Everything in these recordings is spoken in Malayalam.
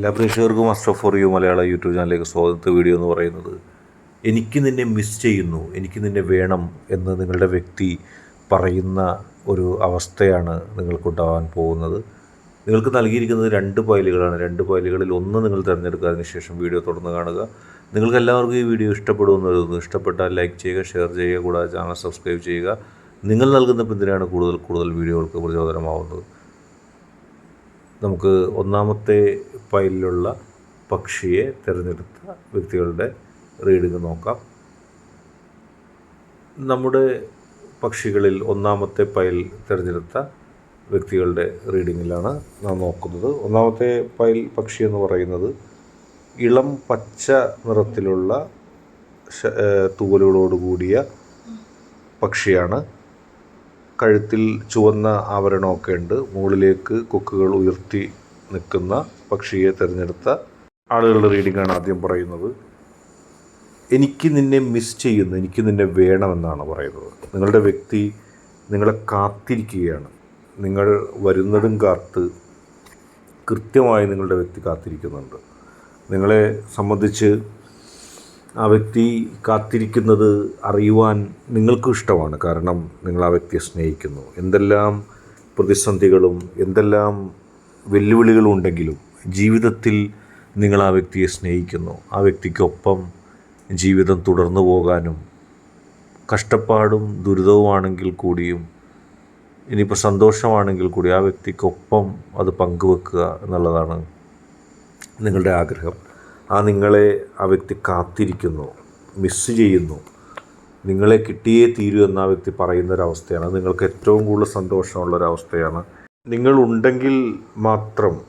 എല്ലാ പ്രേക്ഷകർക്കും astro for you Malayala YouTube ചാനലിലേക്ക് സ്വാഗത. വീഡിയോ എന്ന് പറയുന്നത് എനിക്ക് നിന്നെ മിസ് ചെയ്യുന്നു എനിക്ക് നിന്നെ വേണം എന്ന് നിങ്ങളുടെ വ്യക്തി പറയുന്ന ഒരു അവസ്ഥയാണ് നിങ്ങൾക്കുണ്ടാവാൻ പോകുന്നത്. നിങ്ങൾക്ക് നൽകിയിരിക്കുന്നത് രണ്ട് ഫയലുകളാണ്. രണ്ട് ഫയലുകളിൽ ഒന്ന് നിങ്ങൾ തിരഞ്ഞെടുക്കുക ശേഷം വീഡിയോ തുടർന്ന് കാണുക. നിങ്ങൾക്ക് എല്ലാവർക്കും ഈ വീഡിയോ ഇഷ്ടപ്പെടുമെന്ന് കരുതുന്നു. ഇഷ്ടപ്പെട്ടാൽ ലൈക്ക് ചെയ്യുക ഷെയർ ചെയ്യുക കൂടാതെ ചാനൽ സബ്സ്ക്രൈബ് ചെയ്യുക. നിങ്ങൾ നൽകുന്ന പിന്തുണയാണ് കൂടുതൽ കൂടുതൽ വീഡിയോകൾക്ക് പ്രചോദനമാവുന്നത്. നമുക്ക് ഒന്നാമത്തെ ഫയലിലുള്ള പക്ഷിയെ തിരഞ്ഞെടുത്ത വ്യക്തികളുടെ റീഡിങ് നോക്കാം. നമ്മുടെ പക്ഷികളിൽ ഒന്നാമത്തെ ഫയൽ തിരഞ്ഞെടുത്ത വ്യക്തികളുടെ റീഡിങ്ങിലാണ് നാം നോക്കുന്നത്. ഒന്നാമത്തെ ഫയൽ പക്ഷി എന്ന് പറയുന്നത് ഇളം പച്ച നിറത്തിലുള്ള തൂവലുകളോട് കൂടിയ പക്ഷിയാണ്. കഴുത്തിൽ ചുവന്ന ആവരണമൊക്കെ ഉണ്ട്. മുകളിലേക്ക് കൊക്കുകൾ ഉയർത്തി നിൽക്കുന്ന പക്ഷിയെ തിരഞ്ഞെടുത്ത ആളുകളുടെ റീഡിംഗ് ആണ് ആദ്യം പറയുന്നത്. എനിക്ക് നിന്നെ മിസ് ചെയ്യുന്നു. എനിക്ക് നിന്നെ വേണമെന്നാണ് പറയുന്നത്. നിങ്ങളുടെ വ്യക്തി നിങ്ങളെ കാത്തിരിക്കുകയാണ്. നിങ്ങൾ വരുന്നതും കാത്ത് കൃത്യമായി നിങ്ങളുടെ വ്യക്തി കാത്തിരിക്കുന്നുണ്ട്. നിങ്ങളെ സംബന്ധിച്ച് ആ വ്യക്തി കാത്തിരിക്കുന്നത് അറിയുവാൻ നിങ്ങൾക്കും ഇഷ്ടമാണ്. കാരണം നിങ്ങൾ ആ വ്യക്തിയെ സ്നേഹിക്കുന്നു. എന്തെല്ലാം പ്രതിസന്ധികളും എന്തെല്ലാം വെല്ലുവിളികളും ഉണ്ടെങ്കിലും ജീവിതത്തിൽ നിങ്ങൾ ആ വ്യക്തിയെ സ്നേഹിക്കുന്നു. ആ വ്യക്തിക്കൊപ്പം ജീവിതം തുടർന്നു പോകാനും കഷ്ടപ്പാടും ദുരിതവുമാണെങ്കിൽ കൂടിയും ഇനിയിപ്പോൾ സന്തോഷമാണെങ്കിൽ കൂടി ആ വ്യക്തിക്കൊപ്പം അത് പങ്കുവെക്കുക എന്നുള്ളതാണ് നിങ്ങളുടെ ആഗ്രഹം. ആ നിങ്ങളെ ആ വ്യക്തി കാത്തിരിക്കുന്നു മിസ്സ് ചെയ്യുന്നു. നിങ്ങളെ കിട്ടിയേ തീരൂ എന്ന് ആ വ്യക്തി പറയുന്നൊരവസ്ഥയാണ്. നിങ്ങൾക്ക് ഏറ്റവും കൂടുതൽ സന്തോഷമുള്ളൊരവസ്ഥയാണ്. നിങ്ങളുണ്ടെങ്കിൽ മാത്രം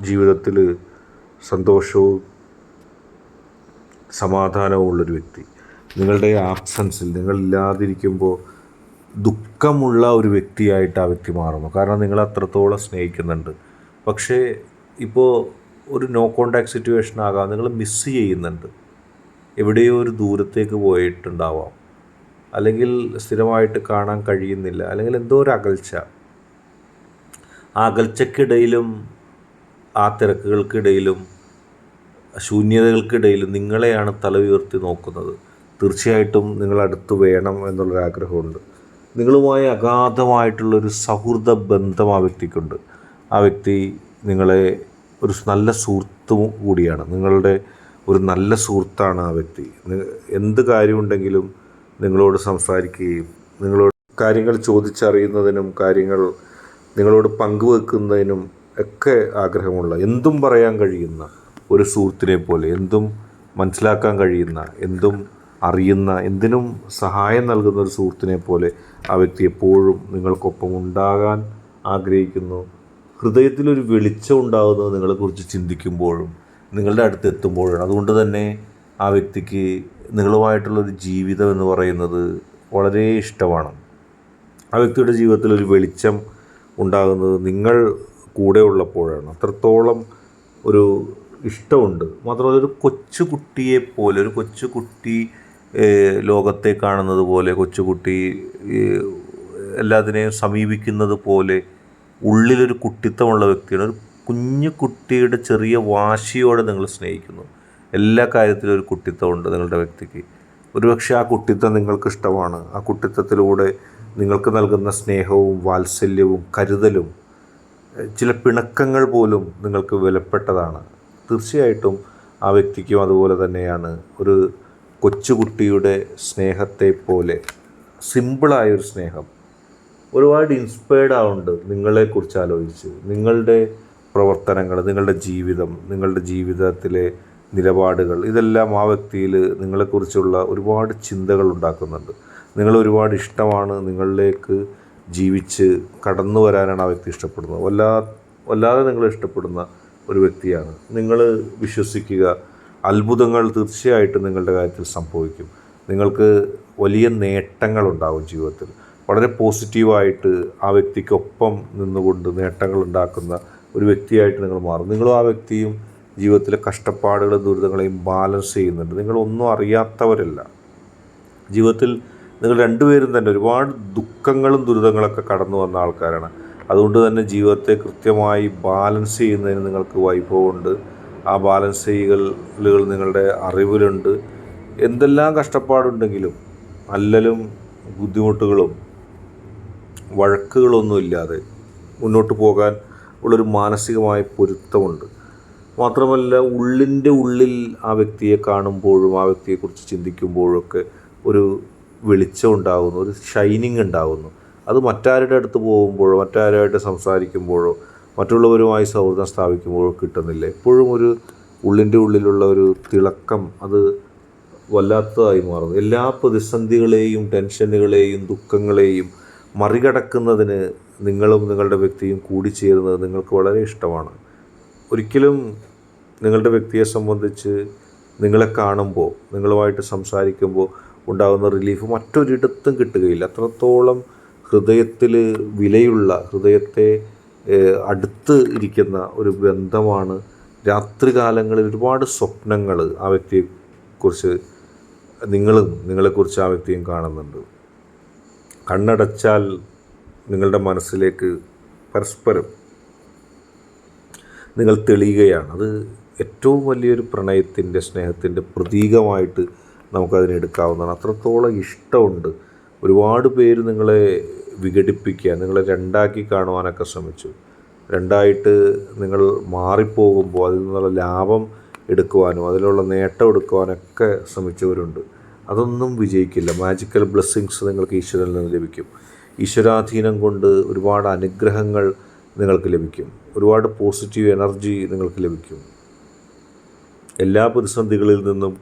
ജീവിതത്തിൽ സന്തോഷവും സമാധാനവും ഉള്ളൊരു വ്യക്തി. നിങ്ങളുടെ ആബ്സൻസിൽ നിങ്ങളില്ലാതിരിക്കുമ്പോൾ ദുഃഖമുള്ള ഒരു വ്യക്തിയായിട്ട് ആ വ്യക്തി മാറുന്നു. കാരണം നിങ്ങളെ അത്രത്തോളം സ്നേഹിക്കുന്നുണ്ട്. പക്ഷേ ഇപ്പോൾ ഒരു നോ കോണ്ടാക്ട് സിറ്റുവേഷൻ ആകാം. നിങ്ങൾ മിസ്സ് ചെയ്യുന്നുണ്ട്. എവിടെയോ ഒരു ദൂരത്തേക്ക് പോയിട്ടുണ്ടാവാം. അല്ലെങ്കിൽ സ്ഥിരമായിട്ട് കാണാൻ കഴിയുന്നില്ല. അല്ലെങ്കിൽ എന്തോ ഒരു അകൽച്ച. ആ അകൽച്ചക്കിടയിലും ആ തിരക്കുകൾക്കിടയിലും ശൂന്യതകൾക്കിടയിലും നിങ്ങളെയാണ് തല ഉയർത്തി നോക്കുന്നത്. തീർച്ചയായിട്ടും നിങ്ങൾ അടുത്ത് വേണം എന്നുള്ളൊരാഗ്രഹമുണ്ട് നിങ്ങളുമായി അഗാധമായിട്ടുള്ളൊരു സൗഹൃദ ബന്ധം ആ വ്യക്തിക്കുണ്ട്. ആ വ്യക്തി നിങ്ങളെ ഒരു നല്ല സുഹൃത്തും കൂടിയാണ്. നിങ്ങളുടെ ഒരു നല്ല സുഹൃത്താണ് ആ വ്യക്തി. എന്ത് കാര്യമുണ്ടെങ്കിലും നിങ്ങളോട് സംസാരിക്കുകയും നിങ്ങളോട് കാര്യങ്ങൾ ചോദിച്ചറിയുന്നതിനും കാര്യങ്ങൾ നിങ്ങളോട് പങ്കുവെക്കുന്നതിനും ഒക്കെ ആഗ്രഹമുള്ള എന്തും പറയാൻ കഴിയുന്ന ഒരു സുഹൃത്തിനെ പോലെ എന്തും മനസ്സിലാക്കാൻ കഴിയുന്ന എന്തും അറിയുന്ന എന്തിനും സഹായം നൽകുന്ന ഒരു സുഹൃത്തിനെ പോലെ ആ വ്യക്തി എപ്പോഴും നിങ്ങൾക്കൊപ്പം ഉണ്ടാകാൻ ആഗ്രഹിക്കുന്നു. ഹൃദയത്തിലൊരു വെളിച്ചം ഉണ്ടാകുന്നത് നിങ്ങളെക്കുറിച്ച് ചിന്തിക്കുമ്പോഴും നിങ്ങളുടെ അടുത്ത് എത്തുമ്പോഴാണ് അതുകൊണ്ട് തന്നെ ആ വ്യക്തിക്ക് നിങ്ങളുമായിട്ടുള്ളൊരു ജീവിതം എന്ന് പറയുന്നത് വളരെ ഇഷ്ടമാണ്. ആ വ്യക്തിയുടെ ജീവിതത്തിൽ ഒരു വെളിച്ചം ഉണ്ടാകുന്നത് നിങ്ങൾ കൂടെ ഉള്ളപ്പോഴാണ്. അത്രത്തോളം ഒരു ഇഷ്ടമുണ്ട്. മാത്രമല്ല ഒരു കൊച്ചുകുട്ടിയെ പോലെ ഒരു കൊച്ചുകുട്ടി ലോകത്തെ കാണുന്നത് പോലെ കൊച്ചുകുട്ടി എല്ലാത്തിനെയും സമീപിക്കുന്നത് പോലെ ഉള്ളിലൊരു കുട്ടിത്തമുള്ള വ്യക്തിയാണ് ഒരു കുഞ്ഞു കുട്ടിയുടെ ചെറിയ വാശിയോടെ നിങ്ങൾ സ്നേഹിക്കുന്നു. എല്ലാ കാര്യത്തിലും ഒരു കുട്ടിത്തമുണ്ട് നിങ്ങളുടെ വ്യക്തിക്ക്. ഒരുപക്ഷെ ആ കുട്ടിത്തം നിങ്ങൾക്ക് ഇഷ്ടമാണ്. ആ കുട്ടിത്തത്തിലൂടെ നിങ്ങൾക്ക് നൽകുന്ന സ്നേഹവും വാത്സല്യവും കരുതലും ചില പിണക്കങ്ങൾ പോലും നിങ്ങൾക്ക് വിലപ്പെട്ടതാണ്. തീർച്ചയായിട്ടും ആ വ്യക്തിക്കും അതുപോലെ തന്നെയാണ്. ഒരു കൊച്ചുകുട്ടിയുടെ സ്നേഹത്തെ പോലെ സിമ്പിളായൊരു സ്നേഹം. ഒരുപാട് ഇൻസ്പയർഡ് ആവുന്നുണ്ട് നിങ്ങളെക്കുറിച്ച് ആലോചിച്ച്. നിങ്ങളുടെ പ്രവർത്തനങ്ങൾ നിങ്ങളുടെ ജീവിതം നിങ്ങളുടെ ജീവിതത്തിലെ നിലപാടുകൾ ഇതെല്ലാം ആ വ്യക്തിയിൽ നിങ്ങളെക്കുറിച്ചുള്ള ഒരുപാട് ചിന്തകൾ ഉണ്ടാക്കുന്നുണ്ട്. നിങ്ങൾ ഒരുപാട് ഇഷ്ടമാണ് നിങ്ങളിലേക്ക് ജീവിച്ച് കടന്നു വരാനാണ് ആ വ്യക്തി ഇഷ്ടപ്പെടുന്നത്. വല്ലാ വല്ലാതെ നിങ്ങൾ ഇഷ്ടപ്പെടുന്ന ഒരു വ്യക്തിയാണ്. നിങ്ങൾ വിശ്വസിക്കുക അത്ഭുതങ്ങൾ തീർച്ചയായിട്ടും നിങ്ങളുടെ കാര്യത്തിൽ സംഭവിക്കും. നിങ്ങൾക്ക് വലിയ നേട്ടങ്ങളുണ്ടാവും ജീവിതത്തിൽ. വളരെ പോസിറ്റീവായിട്ട് ആ വ്യക്തിക്കൊപ്പം നിന്നുകൊണ്ട് നേട്ടങ്ങൾ ഉണ്ടാക്കുന്ന ഒരു വ്യക്തിയായിട്ട് നിങ്ങൾ മാറും. നിങ്ങളും ആ വ്യക്തിയും ജീവിതത്തിലെ കഷ്ടപ്പാടുകളും ദുരിതങ്ങളെയും ബാലൻസ് ചെയ്യുന്നുണ്ട്. നിങ്ങളൊന്നും അറിയാത്തവരല്ല. ജീവിതത്തിൽ നിങ്ങൾ രണ്ടുപേരും തന്നെ ഒരുപാട് ദുഃഖങ്ങളും ദുരിതങ്ങളൊക്കെ കടന്നു വന്ന ആൾക്കാരാണ്. അതുകൊണ്ട് തന്നെ ജീവിതത്തെ കൃത്യമായി ബാലൻസ് ചെയ്യുന്നതിന് നിങ്ങൾക്ക് വൈഭവമുണ്ട്. ആ ബാലൻസ് ചെയ്യലുകൾ നിങ്ങളുടെ അറിവിലുണ്ട്. എന്തെല്ലാം കഷ്ടപ്പാടുണ്ടെങ്കിലും അല്ലലും ബുദ്ധിമുട്ടുകളും വഴക്കുകളൊന്നും ഇല്ലാതെ മുന്നോട്ട് പോകാൻ ഉള്ളൊരു മാനസികമായ പൊരുത്തമുണ്ട്. മാത്രമല്ല ഉള്ളിന്റെ ഉള്ളിൽ ആ വ്യക്തിയെ കാണുമ്പോഴും ആ വ്യക്തിയെക്കുറിച്ച് ചിന്തിക്കുമ്പോഴൊക്കെ ഒരു വെളിച്ചം ഉണ്ടാകുന്നു ഒരു ഷൈനിങ് ഉണ്ടാകുന്നു. അത് മറ്റാരുടെ അടുത്ത് പോകുമ്പോഴോ മറ്റാരുമായിട്ട് സംസാരിക്കുമ്പോഴോ മറ്റുള്ളവരുമായി സൗഹൃദം സ്ഥാപിക്കുമ്പോഴോ കിട്ടുന്നില്ല. എപ്പോഴും ഒരു ഉള്ളിന്റെ ഉള്ളിലുള്ള ഒരു തിളക്കം അത് വല്ലാത്തതായി മാറുന്നു. എല്ലാ പ്രതിസന്ധികളെയും ടെൻഷനുകളെയും ദുഃഖങ്ങളെയും മറികടക്കുന്നതിന് നിങ്ങളും നിങ്ങളുടെ വ്യക്തിയും കൂടിച്ചേരുന്നത് നിങ്ങൾക്ക് വളരെ ഇഷ്ടമാണ്. ഒരിക്കലും നിങ്ങളുടെ വ്യക്തിയെ സംബന്ധിച്ച് നിങ്ങളെ കാണുമ്പോൾ നിങ്ങളുമായിട്ട് സംസാരിക്കുമ്പോൾ ഉണ്ടാകുന്ന റിലീഫ് മറ്റൊരിടത്തും കിട്ടുകയില്ല. അത്രത്തോളം ഹൃദയത്തിൽ വിലയുള്ള ഹൃദയത്തെ അടുത്ത് ഇരിക്കുന്ന ഒരു ബന്ധമാണ് രാത്രികാലങ്ങളിൽ ഒരുപാട് സ്വപ്നങ്ങൾ ആ വ്യക്തിയെക്കുറിച്ച് നിങ്ങളും നിങ്ങളെക്കുറിച്ച് ആ വ്യക്തിയും കാണുന്നുണ്ട്. കണ്ണടച്ചാൽ നിങ്ങളുടെ മനസ്സിലേക്ക് പരസ്പരം നിങ്ങൾ തെളിയുകയാണ്. അത് ഏറ്റവും വലിയൊരു പ്രണയത്തിന്റെ സ്നേഹത്തിന്റെ പ്രതീകമായിട്ട് നമുക്കതിനെ എടുക്കാവുന്നതാണ്. അത്രത്തോളം ഇഷ്ടമുണ്ട്. ഒരുപാട് പേര് നിങ്ങളെ വിഘടിപ്പിക്കുക നിങ്ങളെ രണ്ടാക്കി കാണുവാനൊക്കെ ശ്രമിച്ചു. രണ്ടായിട്ട് നിങ്ങൾ മാറിപ്പോകുമ്പോൾ അതിൽ നിന്നുള്ള ലാഭം എടുക്കുവാനും അതിലുള്ള നേട്ടം എടുക്കുവാനൊക്കെ ശ്രമിച്ചവരുണ്ട്. അതൊന്നും വിജയിക്കില്ല. മാജിക്കൽ ബ്ലെസ്സിങ്സ് നിങ്ങൾക്ക് ഈശ്വരനിൽ നിന്ന് ലഭിക്കും. ഈശ്വരാധീനം കൊണ്ട് ഒരുപാട് അനുഗ്രഹങ്ങൾ നിങ്ങൾക്ക് ലഭിക്കും. ഒരുപാട് പോസിറ്റീവ് എനർജി നിങ്ങൾക്ക് ലഭിക്കും. എല്ലാ പ്രതിസന്ധികളിൽ നിന്നും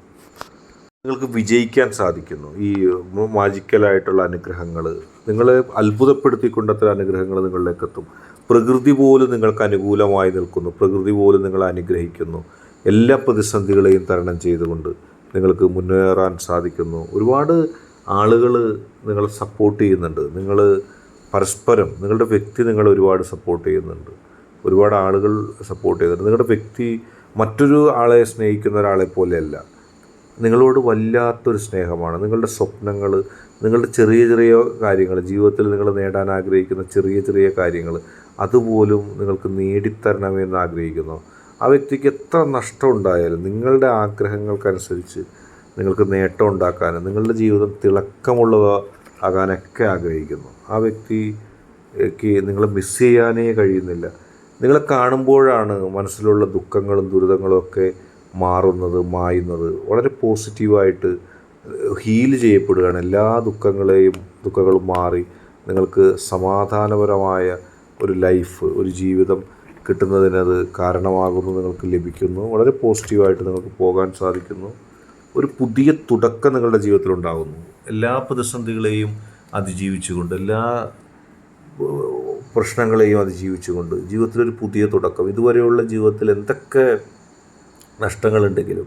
നിങ്ങൾക്ക് വിജയിക്കാൻ സാധിക്കുന്നു. ഈ മാജിക്കലായിട്ടുള്ള അനുഗ്രഹങ്ങൾ. നിങ്ങളെ അത്ഭുതപ്പെടുത്തിക്കൊണ്ട് അനുഗ്രഹങ്ങൾ നിങ്ങളിലേക്ക് എത്തും. പ്രകൃതി പോലും നിങ്ങൾക്ക് അനുകൂലമായി നിൽക്കുന്നു. പ്രകൃതി പോലും നിങ്ങളെ അനുഗ്രഹിക്കുന്നു. എല്ലാ പ്രതിസന്ധികളെയും തരണം ചെയ്തുകൊണ്ട് നിങ്ങൾക്ക് മുന്നേറാൻ സാധിക്കുന്നു. ഒരുപാട് ആളുകൾ നിങ്ങളെ സപ്പോർട്ട് ചെയ്യുന്നുണ്ട്. നിങ്ങൾ പരസ്പരം നിങ്ങളുടെ വ്യക്തി നിങ്ങൾ ഒരുപാട് സപ്പോർട്ട് ചെയ്യുന്നുണ്ട്. ഒരുപാട് ആളുകൾ സപ്പോർട്ട് ചെയ്യുന്നുണ്ട്. നിങ്ങളുടെ വ്യക്തി മറ്റൊരു ആളെ സ്നേഹിക്കുന്ന ഒരാളെ പോലെയല്ല. നിങ്ങളോട് വല്ലാത്തൊരു സ്നേഹമാണ്. നിങ്ങളുടെ സ്വപ്നങ്ങൾ നിങ്ങളുടെ ചെറിയ ചെറിയ കാര്യങ്ങൾ ജീവിതത്തിൽ നിങ്ങൾ നേടാൻ ആഗ്രഹിക്കുന്ന ചെറിയ ചെറിയ കാര്യങ്ങൾ അതുപോലും നിങ്ങൾക്ക് നേടിത്തരണമെന്ന് ആഗ്രഹിക്കുന്നു. ആ വ്യക്തിക്ക് എത്ര നഷ്ടം ഉണ്ടായാലും നിങ്ങളുടെ ആഗ്രഹങ്ങൾക്കനുസരിച്ച് നിങ്ങൾക്ക് നേട്ടം ഉണ്ടാക്കാനും നിങ്ങളുടെ ജീവിതം തിളക്കമുള്ളവ ആകാനൊക്കെ ആഗ്രഹിക്കുന്നു. ആ വ്യക്തിക്ക് നിങ്ങളെ മിസ് ചെയ്യാനേ കഴിയുന്നില്ല. നിങ്ങളെ കാണുമ്പോഴാണ് മനസ്സിലുള്ള ദുഃഖങ്ങളും ദുരിതങ്ങളും ഒക്കെ മാറുന്നത് മായുന്നത്. വളരെ പോസിറ്റീവായിട്ട് ഹീൽ ചെയ്യപ്പെടുകയാണ്. എല്ലാ ദുഃഖങ്ങളെയും ദുഃഖങ്ങളും മാറി നിങ്ങൾക്ക് സമാധാനപരമായ ഒരു ലൈഫ് ഒരു ജീവിതം കിട്ടുന്നതിനത് കാരണമാകുന്നു നിങ്ങൾക്ക് ലഭിക്കുന്നു. വളരെ പോസിറ്റീവായിട്ട് നിങ്ങൾക്ക് പോകാൻ സാധിക്കുന്നു. ഒരു പുതിയ തുടക്കം നിങ്ങളുടെ ജീവിതത്തിൽ ഉണ്ടാകുന്നു എല്ലാ പ്രതിസന്ധികളെയും അതിജീവിച്ചുകൊണ്ട് എല്ലാ പ്രശ്നങ്ങളെയും അതിജീവിച്ചുകൊണ്ട് ജീവിതത്തിലൊരു പുതിയ തുടക്കം. ഇതുവരെയുള്ള ജീവിതത്തിൽ എന്തൊക്കെ നഷ്ടങ്ങളുണ്ടെങ്കിലും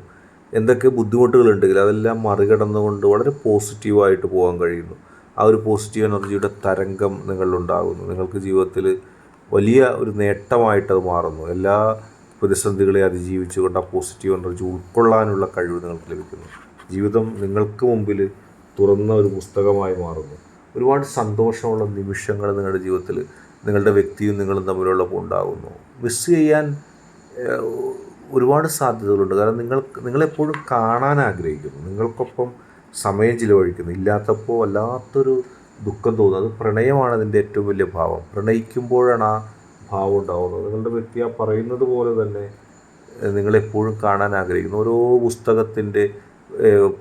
എന്തൊക്കെ ബുദ്ധിമുട്ടുകളുണ്ടെങ്കിലും അതെല്ലാം മറികടന്നുകൊണ്ട് വളരെ പോസിറ്റീവായിട്ട് പോകാൻ കഴിയുന്നു. ആ ഒരു പോസിറ്റീവ് എനർജിയുടെ തരംഗം നിങ്ങളിലുണ്ടാകുന്നു. നിങ്ങൾക്ക് ജീവിതത്തിൽ വലിയ ഒരു നേട്ടമായിട്ട് അത് മാറുന്നു. എല്ലാ പ്രതിസന്ധികളെ അതിജീവിച്ചുകൊണ്ട് ആ പോസിറ്റീവ് എനർജി ഉൾക്കൊള്ളാനുള്ള കഴിവ് നിങ്ങൾക്ക് ലഭിക്കുന്നു. ജീവിതം നിങ്ങൾക്ക് മുമ്പിൽ തുറന്ന ഒരു പുസ്തകമായി മാറുന്നു. ഒരുപാട് സന്തോഷമുള്ള നിമിഷങ്ങൾ നിങ്ങളുടെ ജീവിതത്തിൽ നിങ്ങളുടെ വ്യക്തിയും നിങ്ങളും തമ്മിലുള്ളപ്പോൾ ഉണ്ടാകുന്നു. മിസ് ചെയ്യാൻ ഒരുപാട് സാധ്യതകളുണ്ട്. കാരണം നിങ്ങൾ നിങ്ങളെപ്പോഴും കാണാൻ ആഗ്രഹിക്കുന്നു. നിങ്ങൾക്കൊപ്പം സമയം ചിലവഴിക്കുന്നു. ഇല്ലാത്തപ്പോൾ വല്ലാത്തൊരു ദുഃഖം തോന്നുന്നത് പ്രണയമാണ് അതിന്റെ ഏറ്റവും വലിയ ഭാവം. പ്രണയിക്കുമ്പോഴാണ് ആ ഭാവം ഉണ്ടാകുന്നത് നിങ്ങളുടെ വ്യക്തി ആ പറയുന്നത് പോലെ തന്നെ നിങ്ങളെപ്പോഴും കാണാൻ ആഗ്രഹിക്കുന്നു. ഓരോ പുസ്തകത്തിന്റെ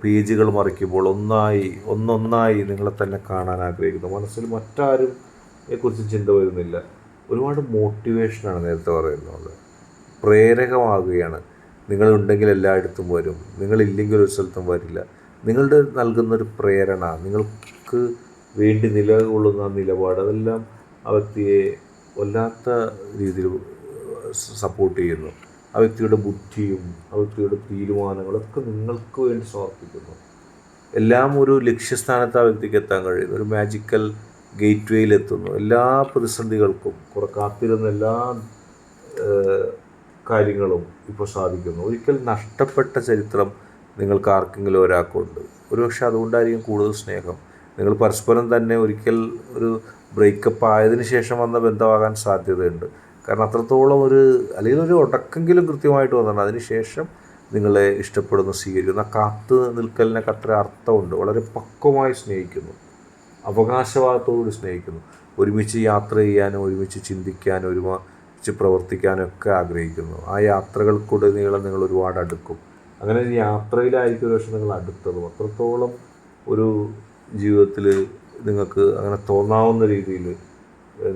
പേജുകൾ മറിക്കുമ്പോൾ ഒന്നായി ഒന്നൊന്നായി നിങ്ങളെ തന്നെ കാണാൻ ആഗ്രഹിക്കുന്നു. മനസ്സിൽ മറ്റാരും കുറിച്ച് ചിന്ത വരുന്നില്ല. ഒരുപാട് മോട്ടിവേഷനാണ് നേരത്തെ പറയുന്നത്. പ്രേരകമാകുകയാണ്. നിങ്ങളുണ്ടെങ്കിൽ എല്ലായിടത്തും വരും. നിങ്ങളില്ലെങ്കിൽ ഒരു സ്ഥലത്തും വരില്ല. നിങ്ങളുടെ നൽകുന്നൊരു പ്രേരണ നിങ്ങൾക്ക് വേണ്ടി നിലകൊള്ളുന്ന നിലപാട് അതെല്ലാം ആ വ്യക്തിയെ വല്ലാത്ത രീതിയിൽ സപ്പോർട്ട് ചെയ്യുന്നു. ആ വ്യക്തിയുടെ ബുദ്ധിയും ആ വ്യക്തിയുടെ തീരുമാനങ്ങളൊക്കെ നിങ്ങൾക്ക് വേണ്ടി സമർപ്പിക്കുന്നു. എല്ലാം ഒരു ലക്ഷ്യസ്ഥാനത്ത് ആ വ്യക്തിക്ക് എത്താൻ കഴിയുന്നു ഒരു മാജിക്കൽ ഗേറ്റ് വേയിലെത്തുന്നു എല്ലാ പ്രതിസന്ധികൾക്കും കുറെ കാത്തിരുന്ന എല്ലാ കാര്യങ്ങളും ഇപ്പോൾ സാധിക്കുന്നു. ഒരിക്കൽ നഷ്ടപ്പെട്ട ചരിത്രം നിങ്ങൾക്ക് ആർക്കെങ്കിലും ഒരാൾക്കുണ്ട്. ഒരുപക്ഷെ അതുകൊണ്ടായിരിക്കും കൂടുതൽ സ്നേഹം. നിങ്ങൾ പരസ്പരം തന്നെ ഒരിക്കൽ ഒരു ബ്രേക്കപ്പ് ആയതിന് ശേഷം വന്ന ബന്ധമാകാൻ സാധ്യതയുണ്ട്. കാരണം അത്രത്തോളം ഒരു അല്ലെങ്കിൽ ഒരു ഉടക്കെങ്കിലും കൃത്യമായിട്ട് വന്നിട്ടുണ്ട് അതിനുശേഷം നിങ്ങളെ ഇഷ്ടപ്പെടുന്ന സ്വീകരിക്കുന്ന. കാത്ത് നിൽക്കലിനൊക്കെ അത്ര അർത്ഥമുണ്ട്. വളരെ പക്വമായി സ്നേഹിക്കുന്നു. അവകാശവാദത്തോടുകൂടി സ്നേഹിക്കുന്നു. ഒരുമിച്ച് യാത്ര ചെയ്യാനും ഒരുമിച്ച് ചിന്തിക്കാനും ഒരുമിച്ച് പ്രവർത്തിക്കാനും ഒക്കെ ആഗ്രഹിക്കുന്നു. ആ യാത്രകൾക്കൂടെ നീളം നിങ്ങൾ ഒരുപാട് അടുക്കും. അങ്ങനെ യാത്രയിലായിരിക്കും ഒരു പക്ഷേ നിങ്ങൾ അടുത്തതും. അത്രത്തോളം ഒരു ജീവിതത്തിൽ നിങ്ങൾക്ക് അങ്ങനെ തോന്നാവുന്ന രീതിയിൽ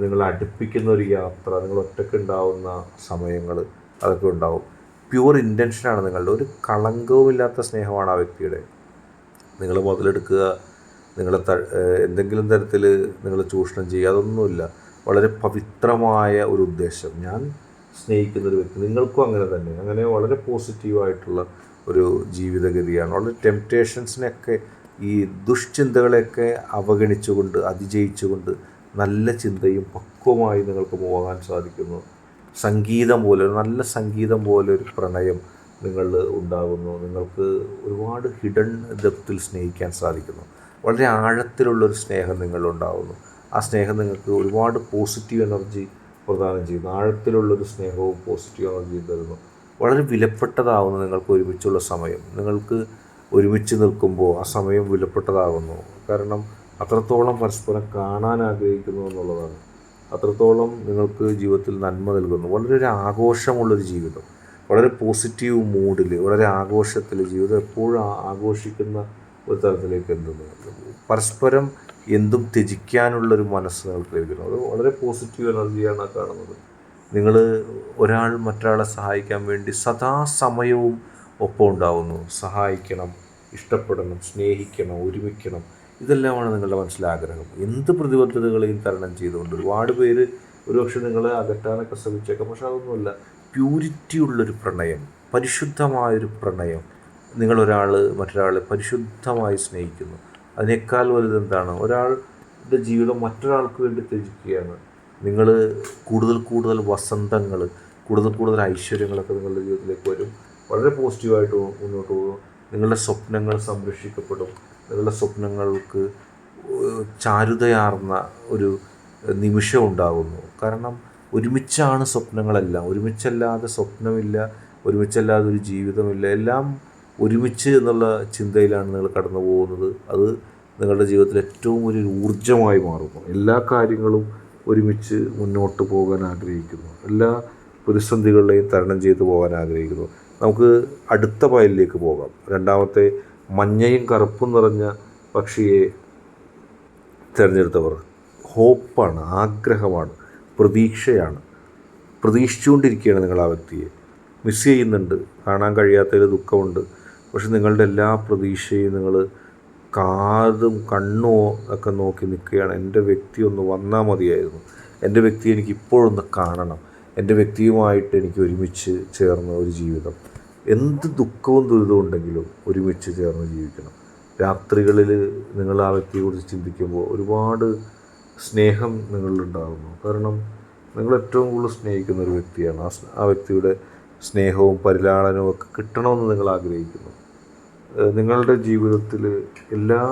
നിങ്ങളെ അടുപ്പിക്കുന്ന ഒരു യാത്ര നിങ്ങൾ ഒറ്റയ്ക്ക് ഉണ്ടാവുന്ന സമയങ്ങൾ അതൊക്കെ ഉണ്ടാവും. പ്യുവർ ഇന്റൻഷനാണ് നിങ്ങളുടെ. ഒരു കളങ്കവുമില്ലാത്ത സ്നേഹമാണ് ആ വ്യക്തിയുടെ. നിങ്ങൾ മുതലെടുക്കുക നിങ്ങളെ ത എന്തെങ്കിലും തരത്തിൽ നിങ്ങൾ ചൂഷണം ചെയ്യുക അതൊന്നുമില്ല. വളരെ പവിത്രമായ ഒരു ഉദ്ദേശം. ഞാൻ സ്നേഹിക്കുന്ന ഒരു വ്യക്തി. നിങ്ങൾക്കും അങ്ങനെ തന്നെ. അങ്ങനെ വളരെ പോസിറ്റീവായിട്ടുള്ള ഒരു ജീവിതഗതിയാണ്. വളരെ ടെംപ്റ്റേഷൻസിനെയൊക്കെ ഈ ദുഷ്ചിന്തകളെയൊക്കെ അവഗണിച്ചുകൊണ്ട് അതിജയിച്ചുകൊണ്ട് നല്ല ചിന്തയും പക്വമായി നിങ്ങൾക്ക് പോകാൻ സാധിക്കുന്നു. സംഗീതം പോലെ നല്ല സംഗീതം പോലെ ഒരു പ്രണയം നിങ്ങൾ ഉണ്ടാകുന്നു. നിങ്ങൾക്ക് ഒരുപാട് ഹിഡൻ ഡെപ്തിൽ സ്നേഹിക്കാൻ സാധിക്കുന്നു. വളരെ ആഴത്തിലുള്ളൊരു സ്നേഹം നിങ്ങളുണ്ടാകുന്നു ആ സ്നേഹം നിങ്ങൾക്ക് ഒരുപാട് പോസിറ്റീവ് എനർജി പ്രദാനം ചെയ്യുന്നു. ആഴത്തിലുള്ളൊരു സ്നേഹവും പോസിറ്റീവ് എനർജിയും തരുന്നു. വളരെ വിലപ്പെട്ടതാവുന്നു നിങ്ങൾക്ക് ഒരുമിച്ചുള്ള സമയം. നിങ്ങൾക്ക് ഒരുമിച്ച് നിൽക്കുമ്പോൾ ആ സമയം വിലപ്പെട്ടതാകുന്നു. കാരണം അത്രത്തോളം പരസ്പരം കാണാൻ ആഗ്രഹിക്കുന്നു എന്നുള്ളതാണ്. അത്രത്തോളം നിങ്ങൾക്ക് ജീവിതത്തിൽ നന്മ നൽകുന്നു. വളരെ ഒരു ആഘോഷമുള്ളൊരു ജീവിതം. വളരെ പോസിറ്റീവ് മൂഡിൽ വളരെ ആഘോഷത്തിൽ ജീവിതം എപ്പോഴും ആഘോഷിക്കുന്ന ഒരു തരത്തിലേക്ക് എന്തെന്ന് പരസ്പരം എന്തും ത്യജിക്കാനുള്ളൊരു മനസ്സ് നിങ്ങൾക്ക് ലഭിക്കുന്നു. അത് വളരെ പോസിറ്റീവ് എനർജിയാണ് കാണുന്നത്. നിങ്ങൾ ഒരാൾ മറ്റൊരാളെ സഹായിക്കാൻ വേണ്ടി സദാസമയവും ഒപ്പം ഉണ്ടാവുന്നു. സഹായിക്കണം ഇഷ്ടപ്പെടണം സ്നേഹിക്കണം ഒരുമിക്കണം. ഇതെല്ലാമാണ് നിങ്ങളുടെ മനസ്സിലാഗ്രഹം എന്ത് പ്രതിബദ്ധതകളെയും തരണം ചെയ്തുകൊണ്ട് ഒരുപാട് പേര് ഒരുപക്ഷെ നിങ്ങളെ അകറ്റാനൊക്കെ ശ്രമിച്ചേക്കാം പക്ഷെ അതൊന്നുമല്ല. പ്യൂരിറ്റി ഉള്ളൊരു പ്രണയം പരിശുദ്ധമായൊരു പ്രണയം നിങ്ങളൊരാൾ മറ്റൊരാളെ പരിശുദ്ധമായി സ്നേഹിക്കുന്നു. അതിനേക്കാൾ വലുതെന്താണ് ഒരാളുടെ ജീവിതം മറ്റൊരാൾക്ക് വേണ്ടി ത്യജിക്കുകയാണ്. നിങ്ങൾ കൂടുതൽ കൂടുതൽ വസന്തങ്ങൾ കൂടുതൽ കൂടുതൽ ഐശ്വര്യങ്ങളൊക്കെ നിങ്ങളുടെ ജീവിതത്തിലേക്ക് വരും. വളരെ പോസിറ്റീവായിട്ട് മുന്നോട്ട് പോകും നിങ്ങളുടെ സ്വപ്നങ്ങൾ സംരക്ഷിക്കപ്പെടും. നിങ്ങളുടെ സ്വപ്നങ്ങൾക്ക് ചാരുതയാർന്ന ഒരു നിമിഷം ഉണ്ടാകുന്നു. കാരണം ഒരുമിച്ചാണ് സ്വപ്നങ്ങളെല്ലാം. ഒരുമിച്ചല്ലാതെ സ്വപ്നമില്ല ഒരുമിച്ചല്ലാതെ ഒരു ജീവിതമില്ല. എല്ലാം ഒരുമിച്ച് എന്നുള്ള ചിന്തയിലാണ് നിങ്ങൾ കടന്നു പോകുന്നത്. അത് നിങ്ങളുടെ ജീവിതത്തിൽ ഏറ്റവും ഒരു ഊർജമായി മാറുന്നു. എല്ലാ കാര്യങ്ങളും ഒരുമിച്ച് മുന്നോട്ട് പോകാൻ ആഗ്രഹിക്കുന്നു. എല്ലാ പ്രതിസന്ധികളെയും തരണം ചെയ്തു പോകാൻ ആഗ്രഹിക്കുന്നു. നമുക്ക് അടുത്ത പയലിലേക്ക് പോകാം. രണ്ടാമത്തെ മഞ്ഞയും കറുപ്പും നിറഞ്ഞ പക്ഷിയെ തിരഞ്ഞെടുത്തവർ ഹോപ്പാണ് ആഗ്രഹമാണ് പ്രതീക്ഷയാണ്. പ്രതീക്ഷിച്ചുകൊണ്ടിരിക്കുകയാണ് നിങ്ങൾ ആ വ്യക്തിയെ. മിസ് ചെയ്യുന്നുണ്ട് കാണാൻ കഴിയാത്തതിൽ ദുഃഖമുണ്ട്. പക്ഷെ നിങ്ങളുടെ എല്ലാ പ്രതീക്ഷയും നിങ്ങൾ കാതും കണ്ണോ ഒക്കെ നോക്കി നിൽക്കുകയാണ്. എന്റെ വ്യക്തി ഒന്ന് വന്നാൽ മതിയായിരുന്നു. എന്റെ വ്യക്തി എനിക്ക് ഇപ്പോഴൊന്ന് കാണണം. എന്റെ വ്യക്തിയുമായിട്ട് എനിക്ക് ഒരുമിച്ച് ചേർന്ന ഒരു ജീവിതം. എന്ത് ദുഃഖവും ദുരിതവും ഉണ്ടെങ്കിലും ഒരുമിച്ച് ചേർന്ന് ജീവിക്കണം. രാത്രികളിൽ നിങ്ങൾ ആ വ്യക്തിയെക്കുറിച്ച് ചിന്തിക്കുമ്പോൾ ഒരുപാട് സ്നേഹം നിങ്ങളിലുണ്ടാകുന്നു. കാരണം നിങ്ങൾ ഏറ്റവും കൂടുതൽ സ്നേഹിക്കുന്ന ഒരു വ്യക്തിയാണ്. ആ ആ വ്യക്തിയുടെ സ്നേഹവും പരിലാളനവും ഒക്കെ കിട്ടണമെന്ന് നിങ്ങൾ ആഗ്രഹിക്കുന്നു. നിങ്ങളുടെ ജീവിതത്തിൽ എല്ലാ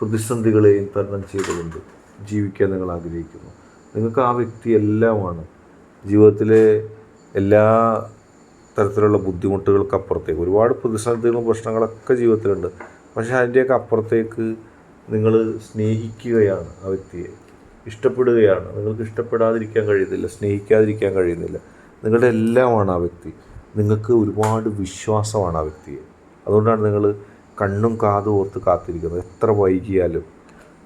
പ്രതിസന്ധികളെയും തരണം ചെയ്തുകൊണ്ട് ജീവിക്കാൻ നിങ്ങൾ ആഗ്രഹിക്കുന്നു. നിങ്ങൾക്ക് ആ വ്യക്തി എല്ലാമാണ്. ജീവിതത്തിലെ എല്ലാ തരത്തിലുള്ള ബുദ്ധിമുട്ടുകൾക്ക് അപ്പുറത്തേക്ക് ഒരുപാട് പ്രതിസന്ധികളും പ്രശ്നങ്ങളൊക്കെ ജീവിതത്തിലുണ്ട്. പക്ഷെ അതിന്റെയൊക്കെ അപ്പുറത്തേക്ക് നിങ്ങൾ സ്നേഹിക്കുകയാണ് ആ വ്യക്തിയെ. ഇഷ്ടപ്പെടുകയാണ്. നിങ്ങൾക്ക് ഇഷ്ടപ്പെടാതിരിക്കാൻ കഴിയുന്നില്ല സ്നേഹിക്കാതിരിക്കാൻ കഴിയുന്നില്ല. നിങ്ങളുടെ എല്ലാമാണ് ആ വ്യക്തി. നിങ്ങൾക്ക് ഒരുപാട് വിശ്വാസമാണ് ആ വ്യക്തിയെ. അതുകൊണ്ടാണ് നിങ്ങൾ കണ്ണും കാതും ഓർത്ത് കാത്തിരിക്കുന്നത്. എത്ര വൈകിയാലും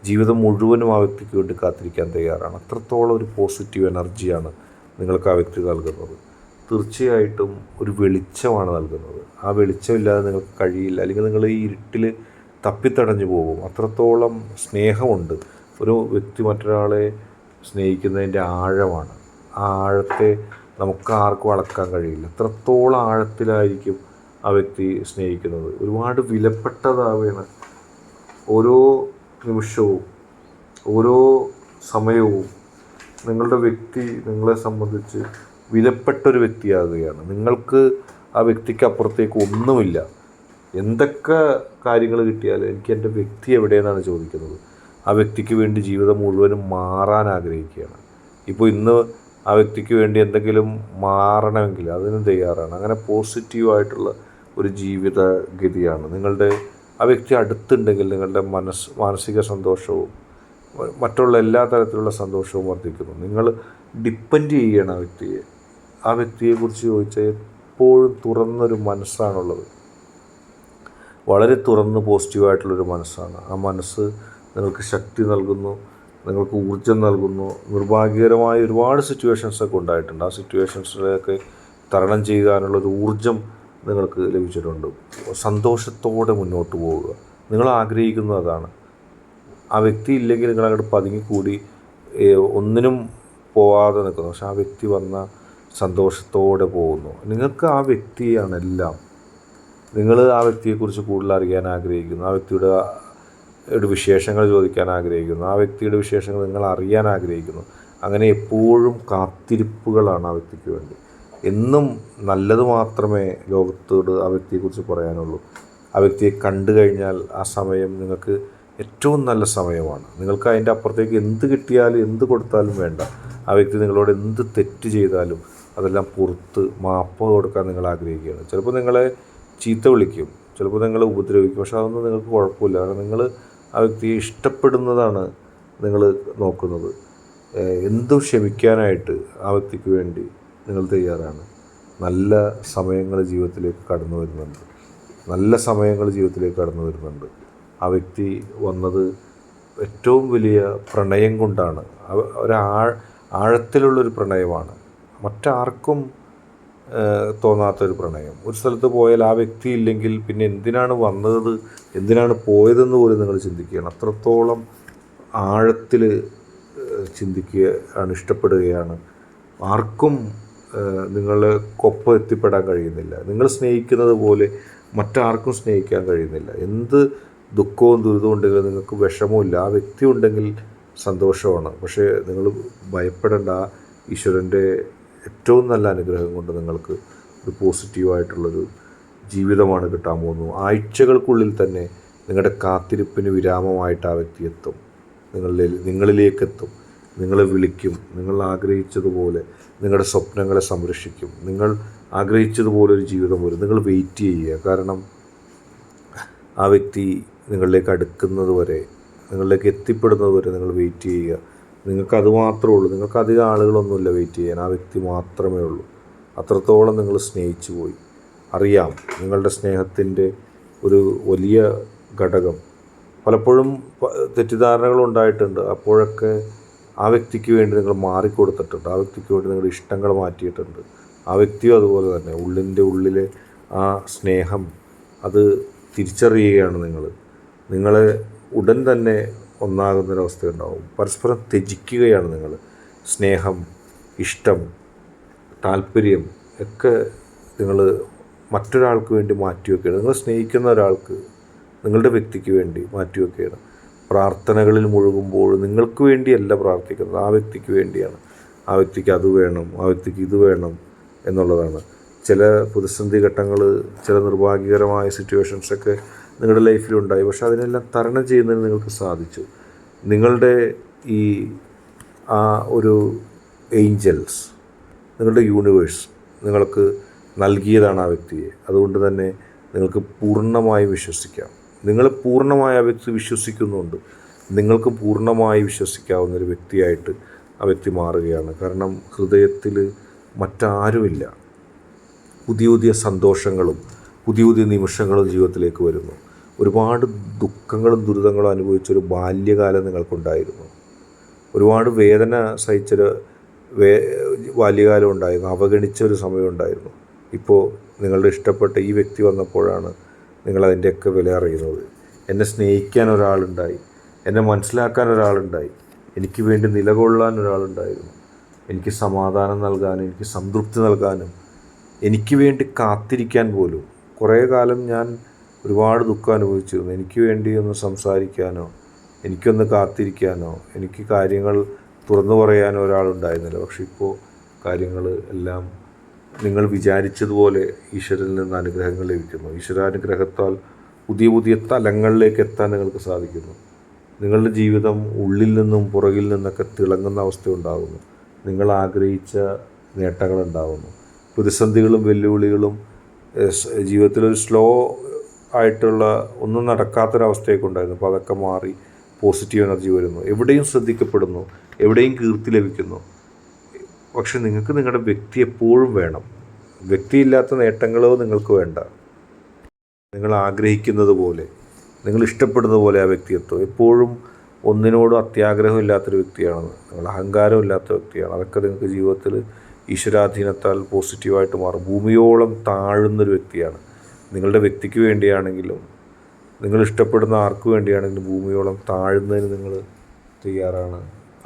ജീവിതം മുഴുവനും ആ വ്യക്തിക്ക് വേണ്ടി കാത്തിരിക്കാൻ തയ്യാറാണ്. അത്രത്തോളം ഒരു പോസിറ്റീവ് എനർജിയാണ് നിങ്ങൾക്ക് ആ വ്യക്തി നൽകുന്നത്. തീർച്ചയായിട്ടും ഒരു വെളിച്ചമാണ് നൽകുന്നത്. ആ വെളിച്ചമില്ലാതെ നിങ്ങൾക്ക് കഴിയില്ല. അല്ലെങ്കിൽ നിങ്ങൾ ഈ ഇരുട്ടിൽ തപ്പിത്തടഞ്ഞു പോകും. അത്രത്തോളം സ്നേഹമുണ്ട്. ഒരു വ്യക്തി മറ്റൊരാളെ സ്നേഹിക്കുന്നതിന്റെ ആഴമാണ്. ആ ആഴത്തെ നമുക്ക് ആർക്കും അളക്കാൻ കഴിയില്ല. അത്രത്തോളം ആഴത്തിലായിരിക്കും ആ വ്യക്തി സ്നേഹിക്കുന്നത്. ഒരുപാട് വിലപ്പെട്ടതാവുകയാണ് ഓരോ നിമിഷവും ഓരോ സമയവും നിങ്ങളുടെ വ്യക്തി നിങ്ങളെ സംബന്ധിച്ച് വിലപ്പെട്ടൊരു വ്യക്തിയാകുകയാണ്. നിങ്ങൾക്ക് ആ വ്യക്തിക്ക് അപ്പുറത്തേക്ക് ഒന്നുമില്ല. എന്തൊക്കെ കാര്യങ്ങൾ കിട്ടിയാലും എനിക്ക് എന്റെ വ്യക്തി എവിടെയെന്നാണ് ചോദിക്കുന്നത്. ആ വ്യക്തിക്ക് വേണ്ടി ജീവിതം മുഴുവനും മാറാൻ ആഗ്രഹിക്കുകയാണ്. ഇപ്പോൾ ഇന്ന് ആ വ്യക്തിക്ക് വേണ്ടി എന്തെങ്കിലും മാറണമെങ്കിൽ അതിനും തയ്യാറാണ്. അങ്ങനെ പോസിറ്റീവായിട്ടുള്ള ഒരു ജീവിതഗതിയാണ്. നിങ്ങളുടെ ആ വ്യക്തി അടുത്തുണ്ടെങ്കിൽ നിങ്ങളുടെ മനസ്സ് മാനസിക സന്തോഷവും മറ്റുള്ള എല്ലാ തരത്തിലുള്ള സന്തോഷവും വർദ്ധിക്കുന്നു. നിങ്ങൾ ഡിപ്പെൻഡ് ചെയ്യണം ആ വ്യക്തിയെ. ആ വ്യക്തിയെക്കുറിച്ച് ചോദിച്ചാൽ എപ്പോഴും തുറന്നൊരു മനസ്സാണുള്ളത്. വളരെ തുറന്ന് പോസിറ്റീവായിട്ടുള്ളൊരു മനസ്സാണ്. ആ മനസ്സ് നിങ്ങൾക്ക് ശക്തി നൽകുന്നു നിങ്ങൾക്ക് ഊർജം നൽകുന്നു. നിർഭാഗ്യകരമായ ഒരുപാട് സിറ്റുവേഷൻസൊക്കെ ഉണ്ടായിട്ടുണ്ട്. ആ സിറ്റുവേഷൻസിലൊക്കെ തരണം ചെയ്യാനുള്ളൊരു ഊർജം നിങ്ങൾക്ക് ലഭിച്ചിട്ടുണ്ട്. സന്തോഷത്തോടെ മുന്നോട്ട് പോവുക. നിങ്ങൾ ആഗ്രഹിക്കുന്നത് അതാണ്. ആ വ്യക്തി ഇല്ലെങ്കിൽ നിങ്ങൾ അങ്ങോട്ട് പതുങ്ങിക്കൂടി ഒന്നിനും പോവാതെ നിൽക്കുന്നു. പക്ഷെ ആ വ്യക്തി വന്ന സന്തോഷത്തോടെ പോകുന്നു. നിങ്ങൾക്ക് ആ വ്യക്തിയാണ് എല്ലാം. നിങ്ങൾ ആ വ്യക്തിയെക്കുറിച്ച് കൂടുതൽ അറിയാൻ ആഗ്രഹിക്കുന്നു. ആ വ്യക്തിയുടെ ഒരു വിശേഷങ്ങൾ ചോദിക്കാൻ ആഗ്രഹിക്കുന്നു. ആ വ്യക്തിയുടെ വിശേഷങ്ങൾ നിങ്ങൾ അറിയാൻ ആഗ്രഹിക്കുന്നു. അങ്ങനെ എപ്പോഴും കാത്തിരിപ്പുകളാണ് ആ വ്യക്തിക്ക് വേണ്ടി. എന്നും നല്ലത് മാത്രമേ ലോകത്തോട് ആ വ്യക്തിയെക്കുറിച്ച് പറയാനുള്ളൂ. ആ വ്യക്തിയെ കണ്ടു കഴിഞ്ഞാൽ ആ സമയം നിങ്ങൾക്ക് ഏറ്റവും നല്ല സമയമാണ്. നിങ്ങൾക്ക് അതിന്റെ അപ്പുറത്തേക്ക് എന്ത് കിട്ടിയാലും എന്ത് കൊടുത്താലും വേണ്ട. ആ വ്യക്തി നിങ്ങളോട് എന്ത് തെറ്റ് ചെയ്താലും അതെല്ലാം പുറത്ത് മാപ്പ് കൊടുക്കാൻ നിങ്ങൾ ആഗ്രഹിക്കുകയാണ്. ചിലപ്പോൾ നിങ്ങളെ ചീത്ത വിളിക്കും. ചിലപ്പോൾ നിങ്ങളെ ഉപദ്രവിക്കും. പക്ഷെ അതൊന്നും നിങ്ങൾക്ക് കുഴപ്പമില്ല. കാരണം നിങ്ങൾ ആ വ്യക്തിയെ ഇഷ്ടപ്പെടുന്നതാണ് നിങ്ങൾ നോക്കുന്നത്. എന്തും ക്ഷമിക്കാനായിട്ട് ആ വ്യക്തിക്ക് വേണ്ടി നിങ്ങൾ തയ്യാറാണ്. നല്ല സമയങ്ങൾ ജീവിതത്തിലേക്ക് കടന്നു വരുന്നുണ്ട്. നല്ല സമയങ്ങൾ ജീവിതത്തിലേക്ക് കടന്നു വരുന്നുണ്ട്. ആ വ്യക്തി വന്നത് ഏറ്റവും വലിയ പ്രണയം കൊണ്ടാണ്. ഒരാ ആഴത്തിലുള്ളൊരു പ്രണയമാണ്. മറ്റാർക്കും തോന്നാത്തൊരു പ്രണയം. ഒരു സ്ഥലത്ത് പോയാൽ ആ വ്യക്തി ഇല്ലെങ്കിൽ പിന്നെ എന്തിനാണ് വന്നത്? എന്തിനാണ് പോയതെന്ന് പോലും നിങ്ങൾ ചിന്തിക്കുകയാണ്. അത്രത്തോളം ആഴത്തിൽ ചിന്തിക്കുക ആണ് ഇഷ്ടപ്പെടുകയാണ്. ആർക്കും നിങ്ങൾക്കൊപ്പം എത്തിപ്പെടാൻ കഴിയുന്നില്ല. നിങ്ങൾ സ്നേഹിക്കുന്നത് പോലെ മറ്റാർക്കും സ്നേഹിക്കാൻ കഴിയുന്നില്ല. എന്ത് ദുഃഖവും ദുരിതവും ഉണ്ടെങ്കിലും നിങ്ങൾക്ക് വിഷമവും ആ വ്യക്തി ഉണ്ടെങ്കിൽ സന്തോഷമാണ്. പക്ഷേ നിങ്ങൾ ഭയപ്പെടേണ്ട ഈശ്വരന്റെ ഏറ്റവും നല്ല അനുഗ്രഹം കൊണ്ട് നിങ്ങൾക്ക് ഒരു പോസിറ്റീവായിട്ടുള്ളൊരു ജീവിതമാണ് കിട്ടാൻ പോകുന്നത്. ആഴ്ചകൾക്കുള്ളിൽ തന്നെ നിങ്ങളുടെ കാത്തിരിപ്പിന് വിരാമമായിട്ട് ആ വ്യക്തി എത്തും. നിങ്ങളിൽ നിങ്ങളിലേക്ക് എത്തും നിങ്ങളെ വിളിക്കും. നിങ്ങൾ ആഗ്രഹിച്ചതുപോലെ നിങ്ങളുടെ സ്വപ്നങ്ങളെ സംരക്ഷിക്കും. നിങ്ങൾ ആഗ്രഹിച്ചതുപോലെ ഒരു ജീവിതം വരും. നിങ്ങൾ വെയിറ്റ് ചെയ്യുക. കാരണം ആ വ്യക്തി നിങ്ങളിലേക്ക് അടുക്കുന്നത് വരെ നിങ്ങളിലേക്ക് എത്തിപ്പെടുന്നത് വരെ നിങ്ങൾ വെയിറ്റ് ചെയ്യുക. നിങ്ങൾക്ക് അത് മാത്രമേ ഉള്ളൂ. നിങ്ങൾക്ക് അധികം ആളുകളൊന്നുമില്ല വെയിറ്റ് ചെയ്യാൻ. ആ വ്യക്തി മാത്രമേ ഉള്ളൂ. അത്രത്തോളം നിങ്ങൾ സ്നേഹിച്ചു പോയി. അറിയാം നിങ്ങളുടെ സ്നേഹത്തിന്റെ ഒരു വലിയ ഘടകം. പലപ്പോഴും തെറ്റിദ്ധാരണകൾ ഉണ്ടായിട്ടുണ്ട്. അപ്പോഴൊക്കെ ആ വ്യക്തിക്ക് വേണ്ടി നിങ്ങൾ മാറിക്കൊടുത്തിട്ടുണ്ട്. ആ വ്യക്തിക്ക് വേണ്ടി നിങ്ങളുടെ ഇഷ്ടങ്ങൾ മാറ്റിയിട്ടുണ്ട്. ആ വ്യക്തിയും അതുപോലെ തന്നെ. ഉള്ളിന്റെ ഉള്ളിലെ ആ സ്നേഹം അത് തിരിച്ചറിയുകയാണ് നിങ്ങൾ. നിങ്ങളെ ഉടൻ തന്നെ ഒന്നാകുന്നൊരവസ്ഥയുണ്ടാവും. പരസ്പരം ത്യജിക്കുകയാണ് നിങ്ങൾ. സ്നേഹം ഇഷ്ടം താല്പര്യം ഒക്കെ നിങ്ങൾ മറ്റൊരാൾക്ക് വേണ്ടി മാറ്റിവെക്കുകയാണ്. നിങ്ങൾ സ്നേഹിക്കുന്ന ഒരാൾക്ക് നിങ്ങളുടെ വ്യക്തിക്ക് വേണ്ടി മാറ്റിവെക്കുകയാണ്. പ്രാർത്ഥനകളിൽ മുഴുകുമ്പോൾ നിങ്ങൾക്ക് വേണ്ടിയല്ല പ്രാർത്ഥിക്കുന്നത്. ആ വ്യക്തിക്ക് വേണ്ടിയാണ്. ആ വ്യക്തിക്ക് അത് വേണം ആ വ്യക്തിക്ക് ഇത് വേണം എന്നുള്ളതാണ്. ചില പ്രതിസന്ധി ഘട്ടങ്ങൾ ചില നിർഭാഗ്യകരമായ സിറ്റുവേഷൻസൊക്കെ നിങ്ങളുടെ ലൈഫിലുണ്ടായി പക്ഷെ അതിനെല്ലാം തരണം ചെയ്യുന്നതിന് നിങ്ങൾക്ക് സാധിച്ചു. നിങ്ങളുടെ ഈ ആ ഒരു ഏഞ്ചൽസ് നിങ്ങളുടെ യൂണിവേഴ്സ് നിങ്ങൾക്ക് നൽകിയതാണ് ആ വ്യക്തിയെ. അതുകൊണ്ട് തന്നെ നിങ്ങൾക്ക് പൂർണമായി വിശ്വസിക്കാം. നിങ്ങൾ പൂർണമായി ആ വ്യക്തി വിശ്വസിക്കുന്നുണ്ട് നിങ്ങൾക്ക് പൂർണമായി വിശ്വസിക്കാവുന്ന ഒരു വ്യക്തിയായിട്ട് ആ വ്യക്തി മാറുകയാണ്. കാരണം ഹൃദയത്തിൽ മറ്റാരുമില്ല. പുതിയ പുതിയ സന്തോഷങ്ങളും പുതിയ പുതിയ നിമിഷങ്ങളും ജീവിതത്തിലേക്ക് വരുന്നു. ഒരുപാട് ദുഃഖങ്ങളും ദുരിതങ്ങളും അനുഭവിച്ചൊരു ബാല്യകാലം നിങ്ങൾക്കുണ്ടായിരുന്നു. ഒരുപാട് വേദന സഹിച്ചൊരു വേ ബാല്യകാലം ഉണ്ടായിരുന്നു. അവഗണിച്ച ഒരു സമയം ഉണ്ടായിരുന്നു. ഇപ്പോൾ നിങ്ങളുടെ ഇഷ്ടപ്പെട്ട ഈ വ്യക്തി വന്നപ്പോഴാണ് നിങ്ങളതിന്റെയൊക്കെ വില അറിയുന്നത്. എന്നെ സ്നേഹിക്കാൻ ഒരാളുണ്ടായി. എന്നെ മനസ്സിലാക്കാൻ ഒരാളുണ്ടായി. എനിക്ക് വേണ്ടി നിലകൊള്ളാൻ ഒരാളുണ്ടായിരുന്നു. എനിക്ക് സമാധാനം നൽകാനും എനിക്ക് സംതൃപ്തി നൽകാനും എനിക്ക് വേണ്ടി കാത്തിരിക്കാൻ പോലും കുറേ കാലം ഞാൻ ഒരുപാട് ദുഃഖം അനുഭവിച്ചിരുന്നു. എനിക്ക് വേണ്ടി ഒന്ന് സംസാരിക്കാനോ എനിക്കൊന്ന് കാത്തിരിക്കാനോ എനിക്ക് കാര്യങ്ങൾ തുറന്നു പറയാനോ ഒരാളുണ്ടായിരുന്നില്ല. പക്ഷെ ഇപ്പോൾ കാര്യങ്ങൾ എല്ലാം നിങ്ങൾ വിചാരിച്ചതുപോലെ ഈശ്വരിൽ നിന്ന് അനുഗ്രഹങ്ങൾ ലഭിക്കുന്നു. ഈശ്വരാനുഗ്രഹത്താൽ പുതിയ പുതിയ തലങ്ങളിലേക്ക് എത്താൻ നിങ്ങൾക്ക് സാധിക്കുന്നു. നിങ്ങളുടെ ജീവിതം ഉള്ളിൽ നിന്നും പുറകിൽ നിന്നൊക്കെ തിളങ്ങുന്ന അവസ്ഥ ഉണ്ടാകുന്നു. നിങ്ങൾ ആഗ്രഹിച്ച നേട്ടങ്ങളുണ്ടാകുന്നു പ്രതിസന്ധികളും വെല്ലുവിളികളും ജീവിതത്തിലൊരു സ്ലോ ആയിട്ടുള്ള ഒന്നും നടക്കാത്തൊരവസ്ഥയൊക്കെ ഉണ്ടായിരുന്നു അപ്പോൾ അതൊക്കെ മാറി പോസിറ്റീവ് എനർജി വരുന്നു. എവിടെയും ശ്രദ്ധിക്കപ്പെടുന്നു. എവിടെയും കീർത്തി ലഭിക്കുന്നു. പക്ഷെ നിങ്ങൾക്ക് നിങ്ങളുടെ വ്യക്തി എപ്പോഴും വേണം. വ്യക്തിയില്ലാത്ത നേട്ടങ്ങളോ നിങ്ങൾക്ക് വേണ്ട. നിങ്ങൾ ആഗ്രഹിക്കുന്നത് പോലെ നിങ്ങൾ ഇഷ്ടപ്പെടുന്ന പോലെ ആ വ്യക്തിത്വം എപ്പോഴും ഒന്നിനോടും അത്യാഗ്രഹം ഇല്ലാത്തൊരു വ്യക്തിയാണ്. നിങ്ങൾ അഹങ്കാരം ഇല്ലാത്ത വ്യക്തിയാണ്. അതൊക്കെ നിങ്ങൾക്ക് ജീവിതത്തിൽ ഈശ്വരാധീനത്താൽ പോസിറ്റീവായിട്ട് മാറും. ഭൂമിയോളം താഴുന്നൊരു വ്യക്തിയാണ്. നിങ്ങളുടെ വ്യക്തിക്ക് വേണ്ടിയാണെങ്കിലും നിങ്ങൾ ഇഷ്ടപ്പെടുന്ന ആർക്ക് വേണ്ടിയാണെങ്കിലും ഭൂമിയോളം താഴുന്നതിന് നിങ്ങൾ തയ്യാറാണ്.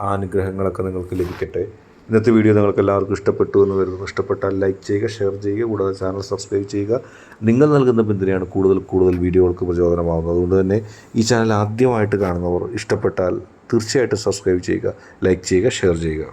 ആ അനുഗ്രഹങ്ങളൊക്കെ നിങ്ങൾക്ക് ലഭിക്കട്ടെ. ഇന്നത്തെ വീഡിയോ നിങ്ങൾക്ക് എല്ലാവർക്കും ഇഷ്ടപ്പെട്ടു എന്ന് വരുന്നു ഇഷ്ടപ്പെട്ടാൽ ലൈക്ക് ചെയ്യുക ഷെയർ ചെയ്യുക കൂടാതെ ചാനൽ സബ്സ്ക്രൈബ് ചെയ്യുക. നിങ്ങൾ നൽകുന്ന പിന്തുണയാണ് കൂടുതൽ കൂടുതൽ വീഡിയോകൾക്ക് പ്രചോദനമാകുന്നത് അതുകൊണ്ട് തന്നെ ഈ ചാനൽ ആദ്യമായിട്ട് കാണുന്നവർ ഇഷ്ടപ്പെട്ടാൽ തീർച്ചയായിട്ടും സബ്സ്ക്രൈബ് ചെയ്യുക ലൈക്ക് ചെയ്യുക ഷെയർ ചെയ്യുക.